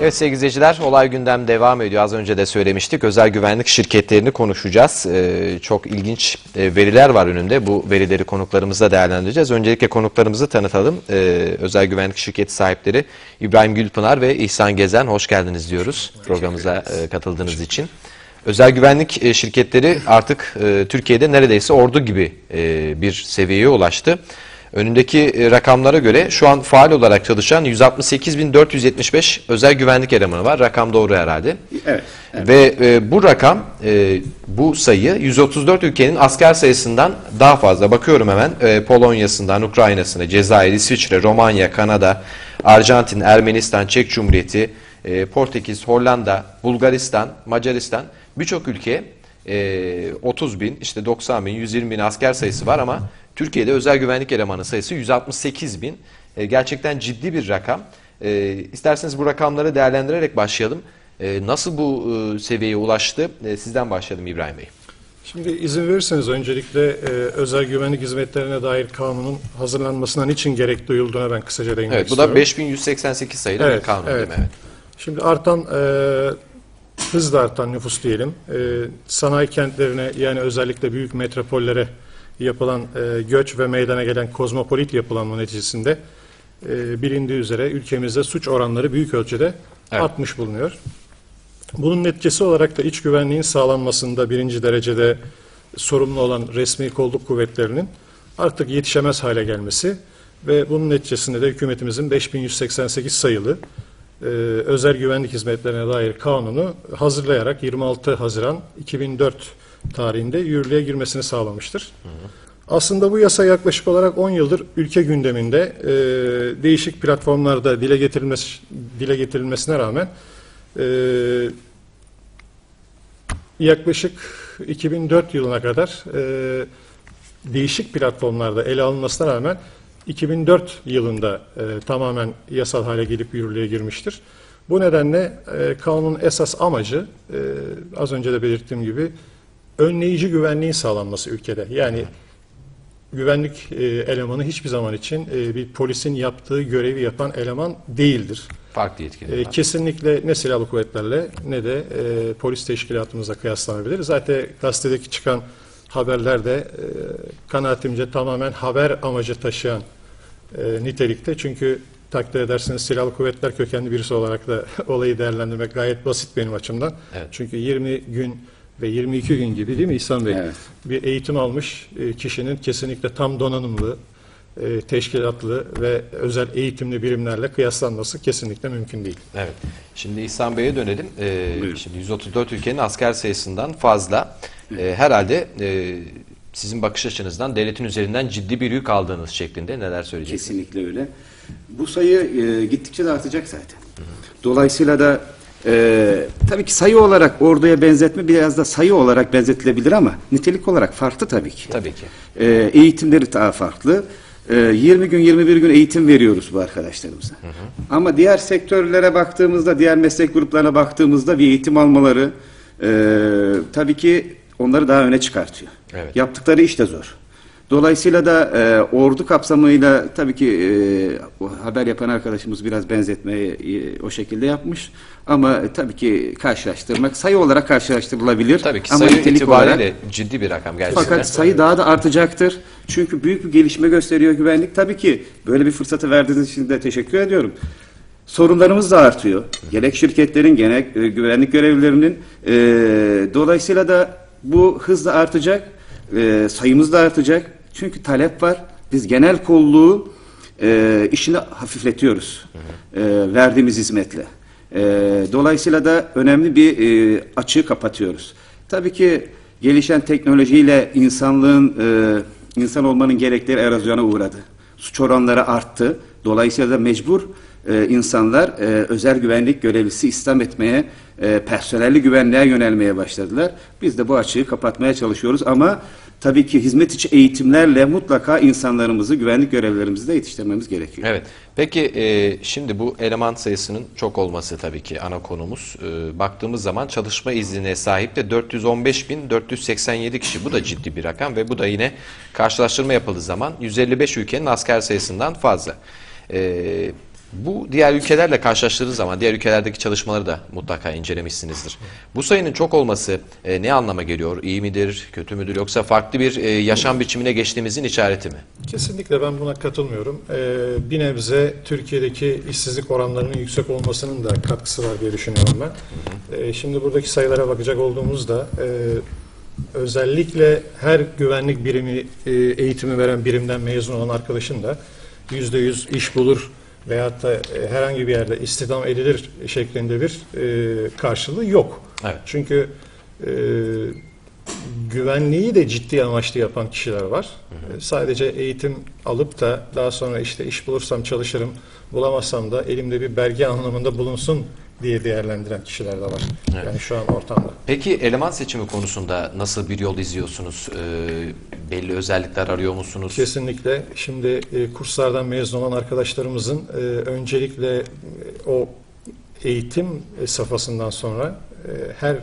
Evet sevgili izleyiciler, olay gündem devam ediyor. Az önce de söylemiştik. Özel güvenlik şirketlerini konuşacağız. Ee, çok ilginç e, veriler var önünde. Bu verileri konuklarımızla değerlendireceğiz. Öncelikle konuklarımızı tanıtalım. Ee, özel güvenlik şirketi sahipleri İbrahim Gülpınar ve İhsan Gezen. Hoş geldiniz diyoruz programımıza e, katıldığınız için. Özel güvenlik e, şirketleri artık e, Türkiye'de neredeyse ordu gibi e, bir seviyeye ulaştı. Önündeki e, rakamlara göre şu an faal olarak çalışan 168.475 özel güvenlik elemanı var. Rakam doğru herhalde. Evet. Ve e, bu rakam, e, bu sayı 134 ülkenin asker sayısından daha fazla. Bakıyorum hemen e, Polonya'sından, Ukrayna'sına, Cezayir, İsviçre, Romanya, Kanada, Arjantin, Ermenistan, Çek Cumhuriyeti, e, Portekiz, Hollanda, Bulgaristan, Macaristan birçok ülke e, 30 bin, işte 90 bin, 120 bin asker sayısı var ama Türkiye'de özel güvenlik elemanı sayısı 168 bin. E, gerçekten ciddi bir rakam. E, isterseniz bu rakamları değerlendirerek başlayalım. E, nasıl bu e, seviyeye ulaştı? E, sizden başlayalım İbrahim Bey. Şimdi izin verirseniz öncelikle e, özel güvenlik hizmetlerine dair kanunun hazırlanmasına niçin gerek duyulduğuna ben kısaca değinmek Evet, bu istiyorum. da 5188 sayılı bir Evet, kanun değil evet. mi? Evet. Şimdi artan, e, hızla artan nüfus diyelim, e, sanayi kentlerine yani özellikle büyük metropollere yapılan e, göç ve meydana gelen kozmopolit yapılanma neticesinde e, bilindiği üzere ülkemizde suç oranları büyük ölçüde Evet. artmış bulunuyor. Bunun neticesi olarak da iç güvenliğin sağlanmasında birinci derecede sorumlu olan resmi kolluk kuvvetlerinin artık yetişemez hale gelmesi ve bunun neticesinde de hükümetimizin 5188 sayılı e, özel güvenlik hizmetlerine dair kanunu hazırlayarak 26 Haziran 2004 tarihinde yürürlüğe girmesini sağlamıştır. Aslında bu yasa yaklaşık olarak 10 yıldır ülke gündeminde e, değişik platformlarda dile getirilmesi dile getirilmesine rağmen e, yaklaşık 2004 yılına kadar e, değişik platformlarda ele alınmasına rağmen 2004 yılında e, tamamen yasal hale gelip yürürlüğe girmiştir. Bu nedenle e, kanunun esas amacı e, az önce de belirttiğim gibi önleyici güvenliğin sağlanması ülkede. Yani güvenlik e, elemanı hiçbir zaman için e, bir polisin yaptığı görevi yapan eleman değildir. Farklı yetkileri E, var. kesinlikle ne silahlı kuvvetlerle ne de e, polis teşkilatımızla kıyaslanabilir. Zaten gazetedeki çıkan haberler de e, kanaatimce tamamen haber amacı taşıyan e, nitelikte. Çünkü takdir edersiniz silahlı kuvvetler kökenli birisi olarak da olayı değerlendirmek gayet basit benim açımdan. Evet. Çünkü 20 gün ve 22 gün gibi değil mi İhsan Bey? Evet. Bir eğitim almış e, kişinin kesinlikle tam donanımlı, e, teşkilatlı ve özel eğitimli birimlerle kıyaslanması kesinlikle mümkün değil. Evet. Şimdi İhsan Bey'e dönelim. Ee, Buyurun. şimdi 134 ülkenin asker sayısından fazla. Ee, herhalde e, sizin bakış açınızdan devletin üzerinden ciddi bir yük aldığınız şeklinde neler söyleyeceksiniz? Kesinlikle öyle. Bu sayı e, gittikçe de artacak zaten. Dolayısıyla da e, tabii ki sayı olarak orduya benzetme biraz da sayı olarak benzetilebilir ama nitelik olarak farklı tabii ki. Tabii ki. E, eğitimleri daha farklı. E, 20 gün 21 gün eğitim veriyoruz bu arkadaşlarımıza. Ama diğer sektörlere baktığımızda, diğer meslek gruplarına baktığımızda bir eğitim almaları e, tabii ki onları daha öne çıkartıyor. Evet. Yaptıkları iş de zor. Dolayısıyla da e, ordu kapsamıyla tabii ki e, haber yapan arkadaşımız biraz benzetmeyi e, o şekilde yapmış. Ama e, tabii ki karşılaştırmak sayı olarak karşılaştırılabilir. Tabii ki Ama sayı itibariyle olarak ciddi bir rakam gerçekten. fakat sayı daha da artacaktır. Çünkü büyük bir gelişme gösteriyor güvenlik. Tabii ki böyle bir fırsatı verdiğiniz için de teşekkür ediyorum. Sorunlarımız da artıyor. Gerek şirketlerin, gerek e, güvenlik görevlilerinin. e, dolayısıyla da bu hızla artacak. E, sayımız da artacak. Çünkü talep var. Biz genel kolluğu e, işini hafifletiyoruz. E, verdiğimiz hizmetle. E, dolayısıyla da önemli bir e, açığı kapatıyoruz. Tabii ki gelişen teknolojiyle insanlığın, e, insan olmanın gerekleri erozyona uğradı. Suç oranları arttı. Dolayısıyla da mecbur e, insanlar e, özel güvenlik görevlisi İslam etmeye, e, personelli güvenliğe yönelmeye başladılar. Biz de bu açığı kapatmaya çalışıyoruz ama tabii ki hizmet içi eğitimlerle mutlaka insanlarımızı, güvenlik görevlerimizi de yetiştirmemiz gerekiyor. Evet. Peki e, şimdi bu eleman sayısının çok olması tabii ki ana konumuz. E, baktığımız zaman çalışma iznine sahip de 415.487 kişi. Bu da ciddi bir rakam ve bu da yine karşılaştırma yapıldığı zaman 155 ülkenin asker sayısından fazla. E, Bu diğer ülkelerle karşılaştırdığı zaman diğer ülkelerdeki çalışmaları da mutlaka incelemişsinizdir. Bu sayının çok olması e, ne anlama geliyor? İyi midir, kötü müdür yoksa farklı bir e, yaşam biçimine geçtiğimizin işareti mi? Kesinlikle ben buna katılmıyorum. Ee, bir nebze Türkiye'deki işsizlik oranlarının yüksek olmasının da katkısı var diye düşünüyorum ben. Ee, şimdi buradaki sayılara bakacak olduğumuzda e, özellikle her güvenlik birimi e, eğitimi veren birimden mezun olan arkadaşın da %100 iş bulur veyahut da e, herhangi bir yerde istihdam edilir şeklinde bir e, karşılığı yok. Evet. Çünkü e, güvenliği de ciddi amaçlı yapan kişiler var. E, Sadece eğitim alıp da daha sonra işte iş bulursam çalışırım, bulamazsam da elimde bir belge anlamında bulunsun diye değerlendiren kişiler de var. Yani şu an ortamda. Peki eleman seçimi konusunda nasıl bir yol izliyorsunuz? E, belli özellikler arıyor musunuz? Kesinlikle. Şimdi e, kurslardan mezun olan arkadaşlarımızın e, öncelikle e, o eğitim e, safhasından sonra e, her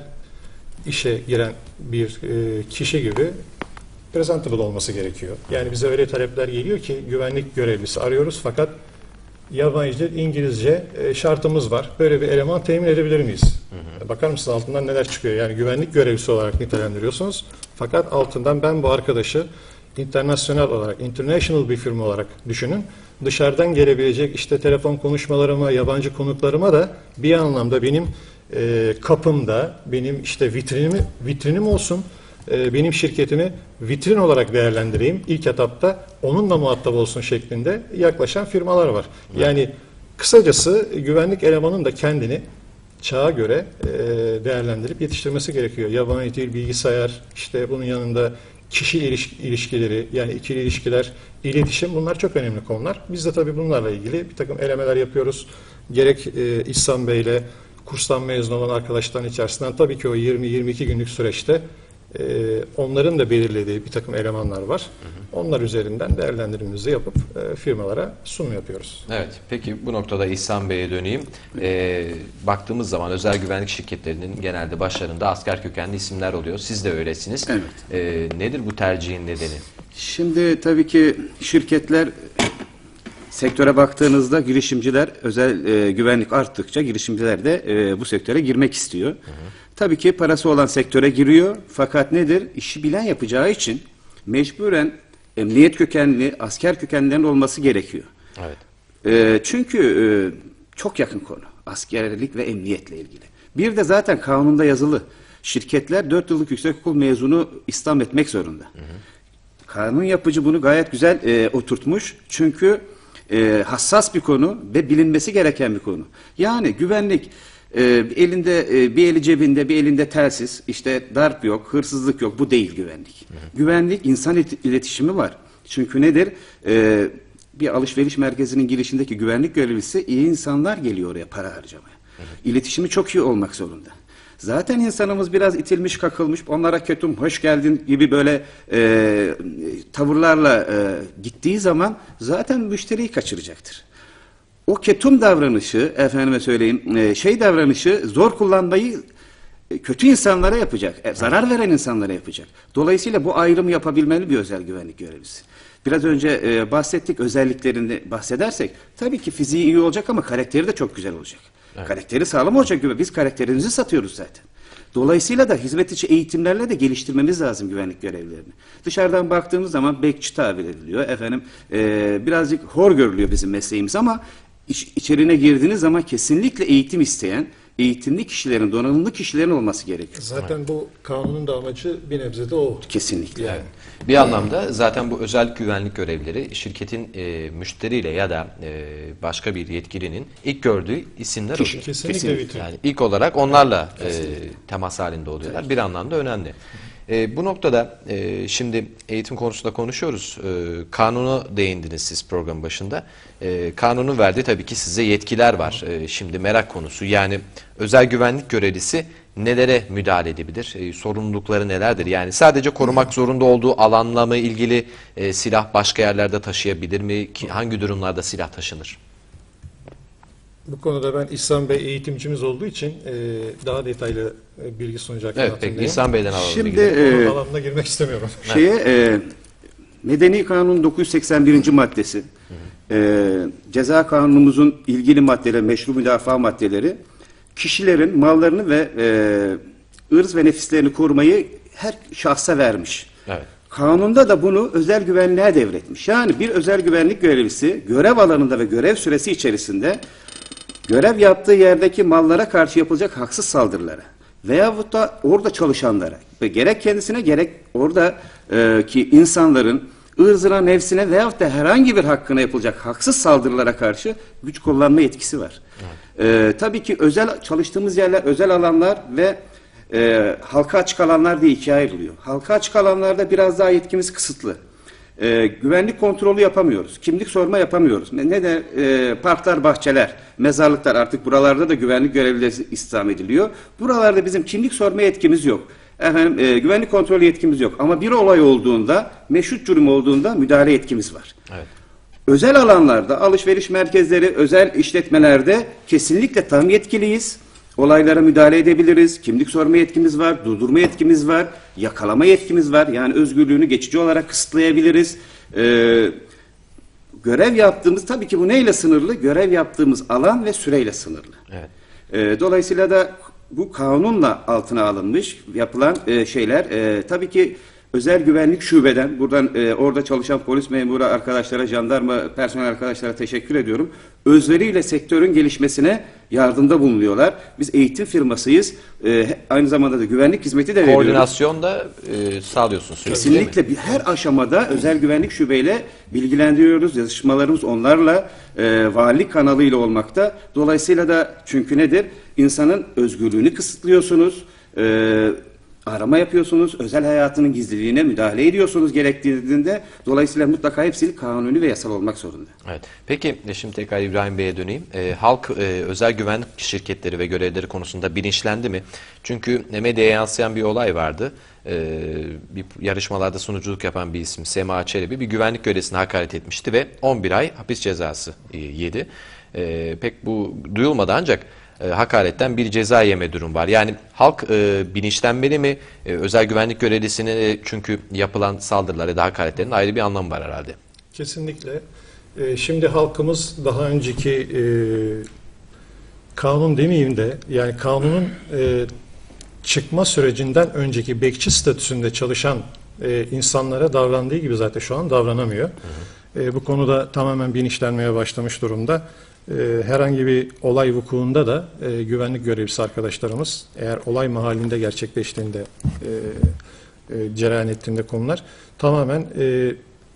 işe giren bir e, kişi gibi presentable olması gerekiyor. Yani bize öyle talepler geliyor ki güvenlik görevlisi arıyoruz fakat yabancı dil, İngilizce e, şartımız var. Böyle bir eleman temin edebilir miyiz? Bakar mısınız altından neler çıkıyor? Yani güvenlik görevlisi olarak nitelendiriyorsunuz. Fakat altından ben bu arkadaşı internasyonel olarak, international bir firma olarak düşünün. Dışarıdan gelebilecek işte telefon konuşmalarıma, yabancı konuklarıma da bir anlamda benim e, kapımda, benim işte vitrinimi, vitrinim olsun e, benim şirketimi vitrin olarak değerlendireyim. İlk etapta onunla muhatap olsun şeklinde yaklaşan firmalar var. Yani kısacası güvenlik elemanın da kendini çağa göre e, değerlendirip yetiştirmesi gerekiyor. Yabancı dil, bilgisayar, işte bunun yanında kişi iliş- ilişkileri, yani ikili ilişkiler, iletişim bunlar çok önemli konular. Biz de tabii bunlarla ilgili bir takım elemeler yapıyoruz. Gerek e, İhsan Bey'le kurstan mezun olan arkadaşların içerisinden tabii ki o 20-22 günlük süreçte e, onların da belirlediği bir takım elemanlar var. Onlar üzerinden değerlendirmemizi yapıp e, firmalara sunum yapıyoruz. Evet, peki bu noktada İhsan Bey'e döneyim. Ee, baktığımız zaman özel güvenlik şirketlerinin genelde başlarında asker kökenli isimler oluyor. Siz de öylesiniz. Evet. Ee, nedir bu tercihin nedeni? Şimdi tabii ki şirketler sektöre baktığınızda girişimciler özel e, güvenlik arttıkça girişimciler de e, bu sektöre girmek istiyor. Tabii ki parası olan sektöre giriyor fakat nedir? İşi bilen yapacağı için mecburen emniyet kökenli, asker kökenlilerin olması gerekiyor. Evet. E, çünkü e, çok yakın konu. Askerlik ve emniyetle ilgili. Bir de zaten kanunda yazılı. Şirketler 4 yıllık yüksekokul mezunu istihdam etmek zorunda. Kanun yapıcı bunu gayet güzel e, oturtmuş. Çünkü e, hassas bir konu ve bilinmesi gereken bir konu. Yani güvenlik e, elinde e, bir eli cebinde bir elinde telsiz işte darp yok hırsızlık yok bu değil güvenlik. Güvenlik insan ilet- iletişimi var. Çünkü nedir? E, bir alışveriş merkezinin girişindeki güvenlik görevlisi iyi insanlar geliyor oraya para harcamaya. İletişimi çok iyi olmak zorunda. Zaten insanımız biraz itilmiş, kakılmış, onlara kötüm, hoş geldin gibi böyle e, tavırlarla e, gittiği zaman zaten müşteriyi kaçıracaktır. O ketum davranışı, efendime söyleyeyim, e, şey davranışı zor kullanmayı e, kötü insanlara yapacak, e, zarar veren insanlara yapacak. Dolayısıyla bu ayrımı yapabilmeli bir özel güvenlik görevlisi. Biraz önce e, bahsettik özelliklerini bahsedersek tabii ki fiziği iyi olacak ama karakteri de çok güzel olacak. Karakteri sağlam olacak gibi biz karakterimizi satıyoruz zaten. Dolayısıyla da hizmet içi eğitimlerle de geliştirmemiz lazım güvenlik görevlilerini. Dışarıdan baktığımız zaman bekçi tabir ediliyor. Efendim e, birazcık hor görülüyor bizim mesleğimiz ama iç, içerine girdiğiniz zaman kesinlikle eğitim isteyen, eğitimli kişilerin, donanımlı kişilerin olması gerekiyor. Zaten bu kanunun da amacı bir nebze de o. Kesinlikle. Yani. Bir anlamda zaten bu özel güvenlik görevlileri şirketin e, müşteriyle ya da e, başka bir yetkilinin ilk gördüğü isimler oluyor. Kesinlikle, Kesinlikle. Yani ilk olarak onlarla e, temas halinde oluyorlar. Bir anlamda önemli. E, bu noktada e, şimdi eğitim konusunda konuşuyoruz. E, kanuna değindiniz siz program başında. E, kanunun verdiği tabii ki size yetkiler var. E, şimdi merak konusu. Yani özel güvenlik görevlisi nelere müdahale edebilir? E, sorumlulukları nelerdir? Yani sadece korumak zorunda olduğu alanla mı ilgili e, silah başka yerlerde taşıyabilir mi? Ki, hangi durumlarda silah taşınır? Bu konuda ben İhsan Bey eğitimcimiz olduğu için e, daha detaylı e, bilgi sunacak Evet, peki İhsan Bey'den alalım. Şimdi bilgileri. Onun e, alanına girmek istemiyorum. şeye e, Medeni Kanun 981. maddesi e, ceza kanunumuzun ilgili maddeleri, meşru müdafaa maddeleri kişilerin mallarını ve e, ırz ve nefislerini korumayı her şahsa vermiş. Evet. Kanunda da bunu özel güvenliğe devretmiş. Yani bir özel güvenlik görevlisi görev alanında ve görev süresi içerisinde görev yaptığı yerdeki mallara karşı yapılacak haksız saldırılara veyahut da orada çalışanlara ve gerek kendisine gerek orada e, insanların ırzına, nefsine veyahut da herhangi bir hakkına yapılacak haksız saldırılara karşı güç kullanma yetkisi var. E, tabii ki özel çalıştığımız yerler, özel alanlar ve e, halka açık alanlar diye ikiye ayrılıyor. Halka açık alanlarda biraz daha yetkimiz kısıtlı. E, güvenlik kontrolü yapamıyoruz. Kimlik sorma yapamıyoruz. Ne, ne de e, parklar, bahçeler, mezarlıklar artık buralarda da güvenlik görevlileri istihdam ediliyor. Buralarda bizim kimlik sorma yetkimiz yok. Efendim e, güvenlik kontrolü yetkimiz yok. Ama bir olay olduğunda, meşhut durum olduğunda müdahale yetkimiz var. Evet. Özel alanlarda, alışveriş merkezleri, özel işletmelerde kesinlikle tam yetkiliyiz. Olaylara müdahale edebiliriz. Kimlik sorma yetkimiz var, durdurma yetkimiz var, yakalama yetkimiz var. Yani özgürlüğünü geçici olarak kısıtlayabiliriz. Ee, görev yaptığımız, tabii ki bu neyle sınırlı? Görev yaptığımız alan ve süreyle sınırlı. Evet. Ee, dolayısıyla da bu kanunla altına alınmış yapılan e, şeyler e, tabii ki özel güvenlik şubeden buradan e, orada çalışan polis memuru arkadaşlara, jandarma personel arkadaşlara teşekkür ediyorum. Özveriyle sektörün gelişmesine yardımda bulunuyorlar. Biz eğitim firmasıyız. E, aynı zamanda da güvenlik hizmeti de veriyoruz. Koordinasyon da e, sağlıyorsun sürekli değil mi? Kesinlikle bir- her aşamada özel güvenlik şubeyle bilgilendiriyoruz. Yazışmalarımız onlarla e, valilik kanalıyla olmakta. Dolayısıyla da çünkü nedir? İnsanın özgürlüğünü kısıtlıyorsunuz. E, arama yapıyorsunuz. Özel hayatının gizliliğine müdahale ediyorsunuz gerektiğinde. Dolayısıyla mutlaka hepsi kanuni ve yasal olmak zorunda. Evet. Peki e, şimdi tekrar İbrahim Bey'e döneyim. E, halk e, özel güvenlik şirketleri ve görevleri konusunda bilinçlendi mi? Çünkü medyaya yansıyan bir olay vardı. E, bir yarışmalarda sunuculuk yapan bir isim Sema Çelebi bir güvenlik görevlisine hakaret etmişti ve 11 ay hapis cezası e, yedi. E, pek bu duyulmadı ancak e, hakaretten bir ceza yeme durum var. Yani halk e, bilinçlenmeli mi? E, özel güvenlik görevlisine e, çünkü yapılan saldırılar ya da hakaretlerin ayrı bir anlamı var herhalde. Kesinlikle. Ee, Şimdi halkımız daha önceki e, kanun demeyeyim de yani kanunun e, çıkma sürecinden önceki bekçi statüsünde çalışan e, insanlara davrandığı gibi zaten şu an davranamıyor. E, bu konuda tamamen bilinçlenmeye başlamış durumda. E, herhangi bir olay vukuunda da e, güvenlik görevlisi arkadaşlarımız eğer olay mahallinde gerçekleştiğinde e, e, cereyan ettiğinde konular tamamen e,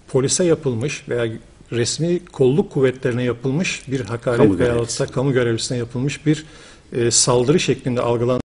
polise yapılmış veya resmi kolluk kuvvetlerine yapılmış bir hakaret Kamu veya görevlisi. kamu görevlisine yapılmış bir e, saldırı şeklinde algılan